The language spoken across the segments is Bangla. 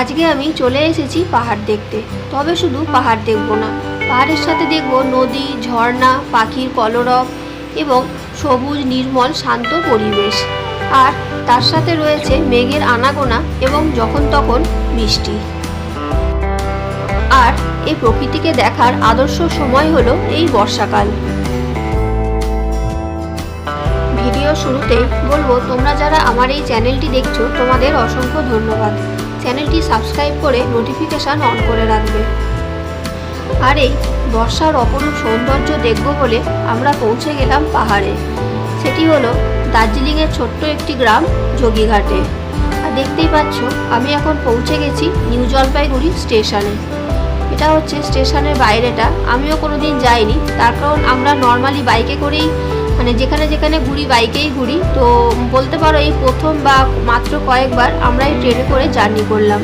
আজকে আমি চলে এসেছি পাহাড় দেখতে। তবে শুধু পাহাড় দেখব না। পাহাড়ের সাথে দেখব নদী, ঝর্ণা, পাখির কলরব এবং সবুজ, নির্মল, শান্ত পরিবেশ। আর তার সাথে রয়েছে মেঘের আনাগোনা এবং যখন তখন বৃষ্টি। আর এই প্রকৃতিকে দেখার আদর্শ সময় হলো এই বর্ষাকাল। ভিডিও শুরুতেই বলব, তোমরা যারা আমার এই চ্যানেলটি দেখছ, তোমাদের অসংখ্য ধন্যবাদ। চ্যানেলটি সাবস্ক্রাইব করে নোটিফিকেশান অন করে রাখবে। আর এই বর্ষার অপরূপ সৌন্দর্য দেখব বলে আমরা পৌঁছে গেলাম পাহাড়ে। সেটি হলো দার্জিলিংয়ের ছোট্ট একটি গ্রাম, যোগীঘাটে। আর দেখতেই পাচ্ছ, আমি এখন পৌঁছে গেছি নিউ জলপাইগুড়ি স্টেশনে। এটা হচ্ছে স্টেশনের বাইরেটা। আমিও কোনো দিন যাইনি। তার কারণ আমরা নর্মালি বাইকে করেই মানে যেখানে যেখানে ঘুরি বাইকেই ঘুরি। তো বলতে পারো এই প্রথম বা মাত্র কয়েকবার আমরা এই ট্রেনে করে জার্নি করলাম।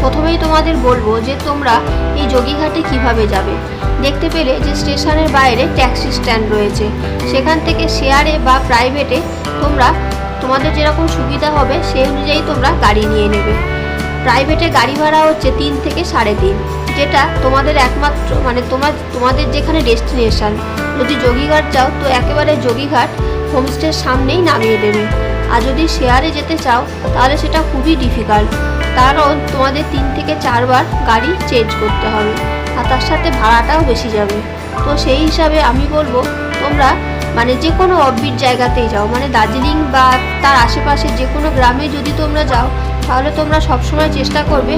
প্রথমেই তোমাদের বলব যে তোমরা এই যোগীঘাটে কীভাবে যাবে? দেখতে পেলে যে স্টেশনের বাইরে ট্যাক্সি স্ট্যান্ড রয়েছে। সেখান থেকে শেয়ারে বা প্রাইভেটে তোমরা, তোমাদের যেরকম সুবিধা হবে সেই অনুযায়ী তোমরা গাড়ি নিয়ে নেবে। প্রাইভেটে গাড়ি ভাড়া হচ্ছে তিন থেকে সাড়ে তিন। যেটা তোমাদের একমাত্র মানে তোমার, তোমাদের যেখানে ডেস্টিনেশান যদি যোগীঘাট যাও, তো একেবারে যোগীঘাট হোমস্টের সামনেই নামিয়ে দেবে। আর যদি শেয়ারে যেতে চাও, তাহলে সেটা খুবই ডিফিকাল্ট কারণ তোমাদের তিন থেকে চারবার গাড়ি চেঞ্জ করতে হবে, আর তার সাথে ভাড়াটাও বেশি যাবে। তো সেই হিসাবে আমি বলব, তোমরা মানে যে কোনো অফবিট জায়গাতেই যাও মানে দার্জিলিং বা তার আশেপাশে যে কোনো গ্রামে যদি তোমরা যাও তাহলে তোমরা সবসময় চেষ্টা করবে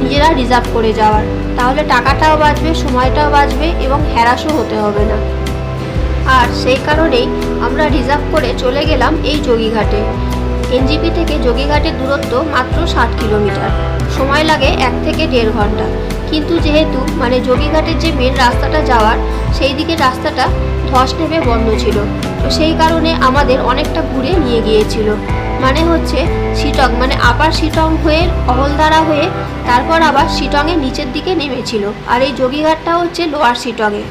নিজেরা রিজার্ভ করে যাওয়ার। তাহলে টাকাটাও বাঁচবে, সময়টাও বাঁচবে এবং হ্যারাসও হতে হবে না। আর সেই কারণেই আমরা রিজার্ভ করে চলে গেলাম এই যোগীঘাটে। এনজিপি থেকে যোগীঘাটের দূরত্ব মাত্র ষাট কিলোমিটার। সময় লাগে এক থেকে দেড় ঘণ্টা। কিন্তু যেহেতু মানে যোগীঘাটের যে মেন রাস্তাটা যাওয়ার, সেই দিকে রাস্তাটা ধস নেমে বন্ধ ছিল। তো সেই কারণে আমাদের অনেকটা ঘুরে নিয়ে গিয়েছিল। মানে হচ্ছে শিটং মানে আপার শিটং হয়ে অহলদারা হয়ে তারপর আবার শিটংয়ের নিচের দিকে নেমেছিল। আর এই যোগীঘাটটা হচ্ছে লোয়ার শিটংয়ে।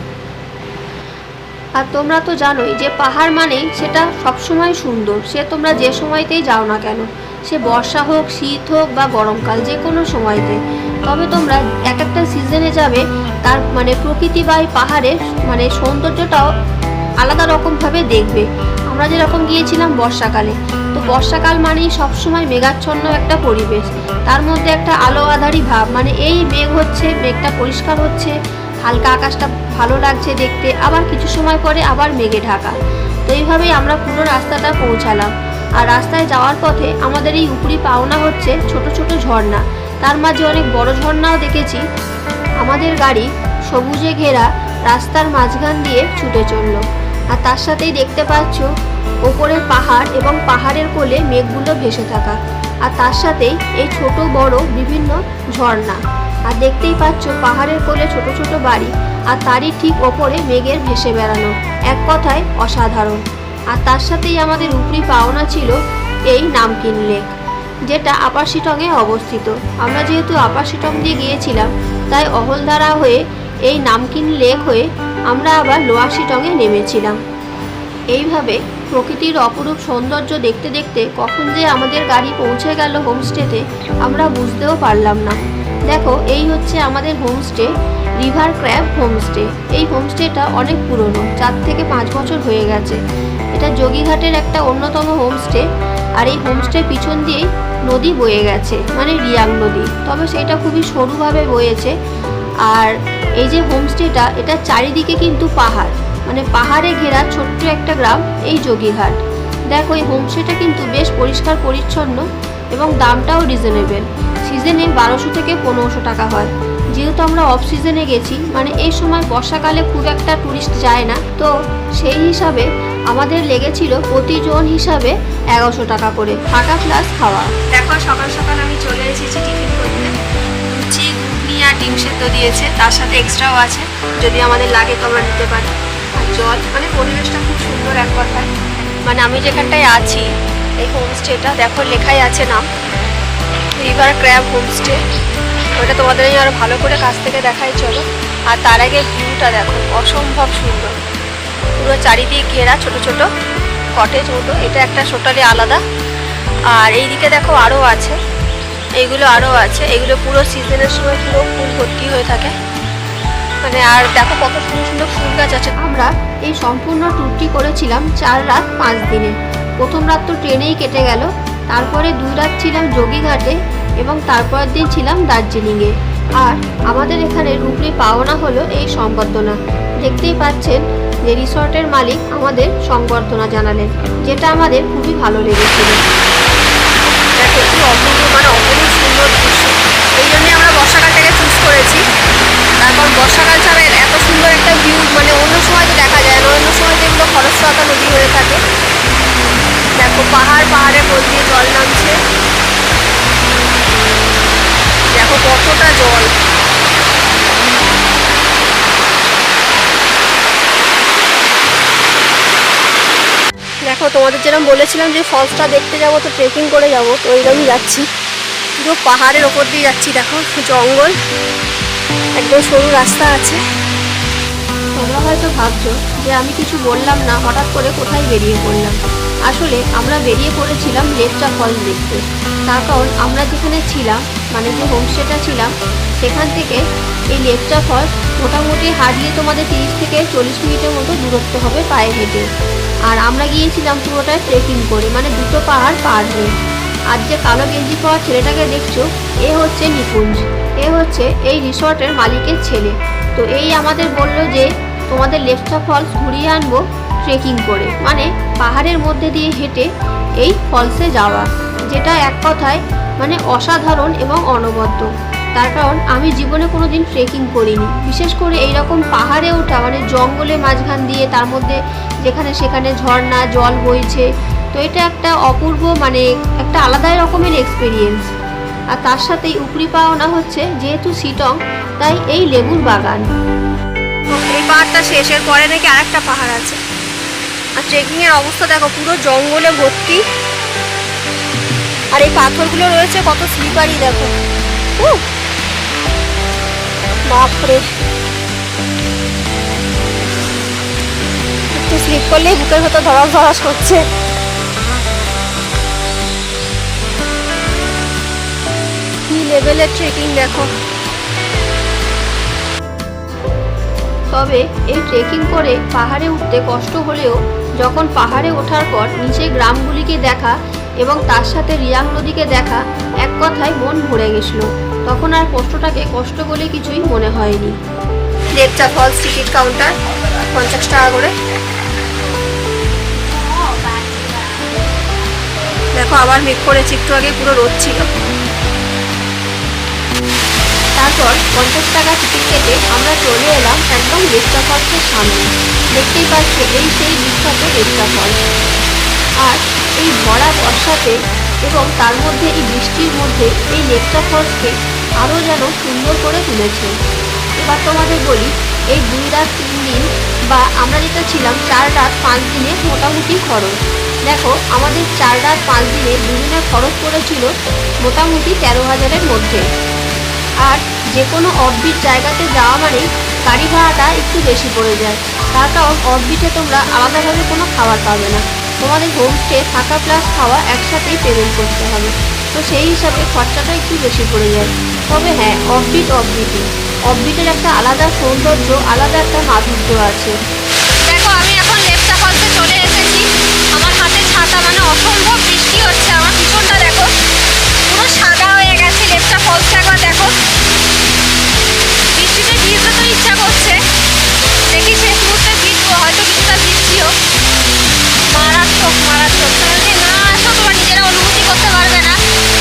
আর তোমরা তো জানোই যে পাহাড় মানেই সেটা সবসময় সুন্দর। সে তোমরা যে সময়তেই যাও না কেন, সে বর্ষা হোক, শীত হোক বা গরমকাল, যে কোনো সময়তে। তবে তোমরা এক একটা সিজনে যাবে, তার মানে প্রকৃতি বা এই পাহাড়ের মানে সৌন্দর্যটাও আলাদা রকমভাবে দেখবে। আমরা যেরকম গিয়েছিলাম বর্ষাকালে বর্ষাকাল মানেই সবসময় মেঘাচ্ছন্ন একটা পরিবেশ। তার মধ্যে একটা আলো আধারি ভাব মানে এই মেঘ হচ্ছে, মেঘটা পরিষ্কার হচ্ছে, হালকা আকাশটা ভালো লাগছে দেখতে, আবার কিছু সময় পরে আবার মেঘে ঢাকা। তো এইভাবেই আমরা পুরো রাস্তাটা পৌঁছালাম। আর রাস্তায় যাওয়ার পথে আমাদের এই উপরি পাওনা হচ্ছে ছোট ছোট ঝর্ণা। তার মাঝে অনেক বড় ঝর্ণাও দেখেছি। আমাদের গাড়ি সবুজে ঘেরা রাস্তার মাঝখান দিয়ে ছুটে চলল। আর তার সাথেই দেখতে পাচ্ছ ওপরের পাহাড় এবং পাহাড়ের কোলে মেঘগুলো ভেসে থাকা। আর তার সাথেই এই ছোট, বড়, বিভিন্ন ঝর্ণা। আর দেখতেই পাচ্ছ, পাহাড়ের কোলে ছোট ছোট বাড়ি। আর তারই ঠিক ওপরে মেঘের ভেসে বেড়ানো। এক কথায় অসাধারণ। আর তার সাথেই আমাদের উপরি পাওনা ছিল এই নামকিন লেক, যেটা আপার শিটংয়ে অবস্থিত। আমরা যেহেতু আপার শিটং দিয়ে গিয়েছিলাম, তাই অহলধারা হয়ে এই নামকিন লেক হয়ে আমরা আবার লোয়ার শিটংয়ে নেমেছিলাম। এইভাবে প্রকৃতির অপরূপ সৌন্দর্য দেখতে দেখতে কখন যে আমাদের গাড়ি পৌঁছে গেল হোমস্টেতে, আমরা বুঝতেও পারলাম না। দেখো, এই হচ্ছে আমাদের হোমস্টে, রিভার ক্র্যাব হোমস্টে। এই হোমস্টেটা অনেক পুরনো, চার থেকে পাঁচ বছর হয়ে গেছে। এটা যোগীঘাটের একটা অন্যতম হোমস্টে, আর এই হোমস্টের পিছন দিয়েই নদী বয়ে গেছে মানে রিয়াং নদী। তবে সেটা খুবই সরুভাবে বয়েছে, আর এই যে হোমস্টেটা, এটা চারিদিকে কিন্তু পাহাড়। মানে পাহাড়ে ঘেরা ছোট্ট একটা গ্রাম এই যোগীঘাট দেখো এই হোমস্টেটা কিন্তু বেশ পরিষ্কার, পরিচ্ছন্ন এবং দামটাও রিজনেবল সিজনে বারোশো থেকে পনেরোশো টাকা হয়। যেহেতু আমরা অফ সিজনে গেছি মানে এই সময় বর্ষাকালে খুব একটা টুরিস্ট যায় না। তো সেই হিসাবে আমাদের লেগেছিল প্রতিজন হিসাবে এগারোশো টাকা করে থাকা প্লাস খাওয়া। দেখো, সকাল সকাল আমি চলে এসেছি টিফিন করতে। লুচি, ঘুগনি আর ডিম সেদ্ধ দিয়েছে। তার সাথে এক্সট্রাও আছে। যদি আমাদের লাগে তো আমরা নিতে পারি। জল মানে পরিবেশটা খুব সুন্দর এক কথায়। মানে আমি যেখানটায় আছি, এই হোমস্টেটা দেখো লেখাই আছে নাম রিভার ক্র্যাব হোমস্টে ওটা তোমাদের আরও ভালো করে কাছ থেকে দেখাই, চলো। আর তার আগে ভিউটা দেখো, অসম্ভব সুন্দর। পুরো চারিদিক ঘেরা, ছোট ছোট কটেজ মতো, এটা একটা টোটালি আলাদা। আর এইদিকে দেখো আরও আছে, এইগুলো আরও আছে, এগুলো পুরো সিজনের সময় পুরো ফুল ভর্তি হয়ে থাকে। মানে আর দেখো কত সুন্দর সুন্দর ফুল গাছ আছে। আমরা এই সম্পূর্ণ ট্যুরটি করেছিলাম চার রাত পাঁচ দিনে। প্রথম রাত তো ট্রেনেই কেটে গেল, তারপরে দুই রাত ছিলাম যোগীঘাটে এবং তারপরের দিন ছিলাম দার্জিলিংয়ে। আর আমাদের এখানে রুপরি পাওনা হলো এই সংবর্ধনা। দেখতেই পাচ্ছেন যে রিসর্টের মালিক আমাদের সংবর্ধনা জানালেন, যেটা আমাদের খুবই ভালো লেগেছিল। তারপর বর্ষাকাল ছাড়া এত সুন্দর একটা ভিউ মানে অন্য সময় তো দেখা যায় না, অন্য সময় তো এগুলো খরস্রোতা নদী হয়ে থাকে। দেখো, পাহাড় পাহাড়ের মধ্যে জল নামছে। দেখো কতটা জল। দেখো, তোমাদের যেরকম বলেছিলাম যে ফলসটা দেখতে যাব, তো ট্রেকিং করে যাব, তো ওইরকমই যাচ্ছি। পুরো পাহাড়ের ওপর দিয়ে যাচ্ছি, দেখো, জঙ্গল। একদম সরু রাস্তা আছে। তোমরা হয়তো ভাবছ যে আমি কিছু বললাম না, হঠাৎ করে কোথায় বেরিয়ে পড়লাম। আসলে আমরা বেরিয়ে পড়েছিলাম লেপচা ফলস দেখতে। তার কারণ আমরা যেখানে ছিলাম মানে যে হোমস্টেটা ছিলাম, সেখান থেকে এই লেপচা ফলস মোটামুটি হারিয়ে তোমাদের তিরিশ থেকে চল্লিশ মিনিটের মতো দূরত্ব হবে পায়ে হেঁটে। আর আমরা গিয়েছিলাম পুরোটাই ট্রেকিং করে মানে দুটো পাহাড় পার হয়ে। আর যে কালো গেঞ্জি পাওয়া ছেলেটাকে দেখছ, এ হচ্ছে নিকুঞ্জ। এ হচ্ছে এই রিসর্টের মালিকের ছেলে। তো এই আমাদের বলল যে, তোমাদের লেপচা ফলস ঘুরিয়ে আনব ট্রেকিং করে। মানে পাহাড়ের মধ্যে দিয়ে হেঁটে এই ফলসে যাওয়া, যেটা এক কথায় মানে অসাধারণ এবং অনবদ্য। তার কারণ, আমি জীবনে কোনো দিন ট্রেকিং করিনি। বিশেষ করে এই রকম পাহাড়ে ওঠা মানে জঙ্গলে মাঝখান দিয়ে, তার মধ্যে যেখানে সেখানে ঝর্ণা, জল বইছে, তো এটা একটা অপূর্ব মানে একটা আলাদাই রকমের এক্সপিরিয়েন্স আর তার সাথেই উপরি পাওনা হচ্ছে যেহেতু সিটং তাই এই লেবুর বাগান। এই পাহাড়টা শেষের পরে নাকি আরেকটা পাহাড় আছে। আর ট্রেকিং এর অবস্থা দেখো, পুরো জঙ্গলে ভর্তি। আর এই পাথরগুলো রয়েছে, কত স্লিপারি দেখো! বাপরে। একটু স্লিপ করলেই বুকের ভেতর ধরাস ধরাস করছে। লেভেলের ট্রেকিং দেখো। তবে এই ট্রেকিং করে পাহাড়ে উঠতে কষ্ট হলেও যখন পাহাড়ে ওঠার পর নিচে গ্রামগুলিকে দেখা এবং তার সাথে রিয়াং নদীকে দেখা, এক কথায় মন ভরে গেছিল। তখন আর কষ্টটাকে কষ্ট বলে কিছুই মনে হয়নি। লেপচা ফলস টিকিট কাউন্টার পঞ্চাশ টাকা করে। দেখো আবার মেঘ করেছে, একটু আগে পুরো রোদ ছিল। তারপর পঞ্চাশ টাকা টিকিট কেটে আমরা চলে এলাম একদম লেপচা ফলসের সামনে। দেখতেই পাচ্ছ এই সেই বিখ্যাত লেপচা ফলস আর এই ভরা বর্ষাতে এবং তার মধ্যে এই বৃষ্টির মধ্যে এই লেপচা ফলসকে আরও যেন সুন্দর করে তুলেছে। এবার তোমাদের বলি, এই দুই রাত তিন দিন বা আমরা যেটা ছিলাম চার রাত পাঁচ দিনে মোটামুটি খরচ। দেখো, আমাদের চার রাত পাঁচ দিনে দুদিনের খরচ পড়েছিল মোটামুটি তেরো হাজারের মধ্যে। আর যে কোনো অফবিট জায়গাতে যাওয়া মানেই গাড়ি ভাড়াটা একটু বেশি পড়ে যায়। তার কারণ অফবিটে তোমরা আলাদাভাবে কোনো খাবার পাবে না। তোমাদের হোমস্টে থাকা প্লাস খাওয়া একসাথেই পেমেন্ট করতে হবে। তো সেই হিসাবে খরচাটা একটু বেশি পড়ে যায়। তবে হ্যাঁ অফবিট অফবিটই অফবিটের একটা আলাদা সৌন্দর্য, আলাদা একটা মাধুর্য আছে। দেখো, আমি এখন লেপচা ফলসে চলে এসেছি। আমার হাতে ছাতা মানে অসম্ভব বৃষ্টি হচ্ছে। আমার পিছনটা দেখো, পুরো গেছে ফলসটা একবার দেখো। বৃষ্টিতে ভিজতে তো ইচ্ছা করছে। দেখি শেষ মুহূর্তে ভিজবো, হয়তো কিছুটা ভিজছিও। মারাত্মক মারাত্মক। না আসো, তোমরা নিজেরা অনুভূতি করতে পারবে না।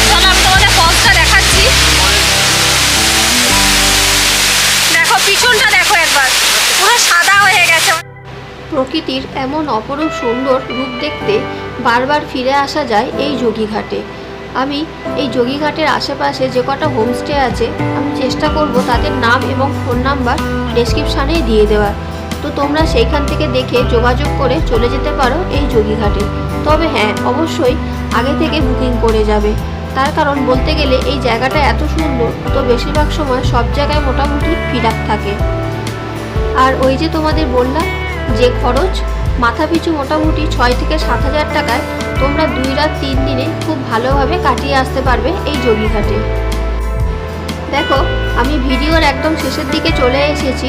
চলো, আমি তোমাদের ফলসটা দেখাচ্ছি। দেখো, পিছনটা দেখো একবার। পুরো সাদা হয়ে গেছে। প্রকৃতির এমন অপরূপ সুন্দর রূপ দেখতে বারবার ফিরে আসা যায় এই যোগীঘাটে। আমি এই যোগীঘাটের আশেপাশে যে কটা হোমস্টে আছে, আমি চেষ্টা করব তাদের নাম এবং ফোন নাম্বার ডেসক্রিপশানেই দিয়ে দেওয়ার। তো তোমরা সেইখান থেকে দেখে যোগাযোগ করে চলে যেতে পারো এই যোগীঘাটে। তবে হ্যাঁ অবশ্যই আগে থেকে বুকিং করে যাবে। তার কারণ বলতে গেলে এই জায়গাটা এত সুন্দর, তো বেশিরভাগ সময় সব জায়গায় মোটামুটি ফিরাক থাকে। আর ওই যে তোমাদের বললাম, যে খরচ মাথা পিছু মোটামুটি ছয় থেকে সাত হাজার টাকায় তোমরা দুই রাত তিন দিনে খুব ভালোভাবে কাটিয়ে আসতে পারবে এই যোগীঘাটে। দেখো, আমি ভিডিওর একদম শেষের দিকে চলে এসেছি।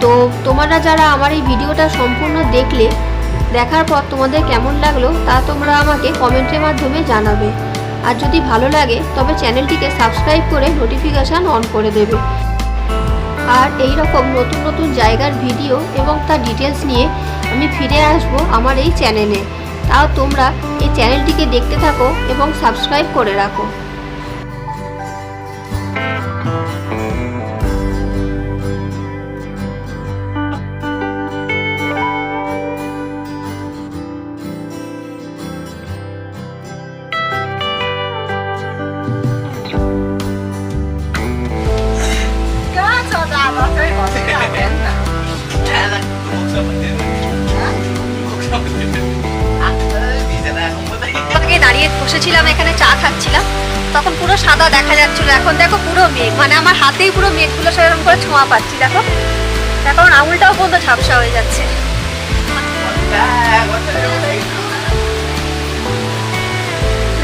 তো তোমরা যারা আমার এই ভিডিওটা সম্পূর্ণ দেখলে, দেখার পর তোমাদের কেমন লাগল তা তোমরা আমাকে কমেন্টের মাধ্যমে জানাবে। আর যদি ভালো লাগে, তবে চ্যানেলটিকে সাবস্ক্রাইব করে নোটিফিকেশান অন করে দেবে। আর এই রকম নতুন নতুন জায়গার ভিডিও এবং তার ডিটেলস নিয়ে আমি ফিরে আসব আমার এই চ্যানেলে। তাও তোমরা এই চ্যানেলটিকে দেখতে থাকো এবং সাবস্ক্রাইব করে রাখো। বসেছিলাম, এখানে চা খাচ্ছিলাম, তখন পুরো সাদা দেখা যাচ্ছিল। এখন দেখো পুরো মেঘ মানে আমার হাতেই পুরো মেঘগুলো সেরকম করে ছোঁয়া পাচ্ছি, দেখো। দেখো আঙুলটাও পর্যন্ত ঝাপসা হয়ে যাচ্ছে।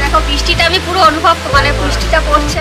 দেখো, বৃষ্টিটা আমি পুরো অনুভব মানে বৃষ্টিটা পড়ছে।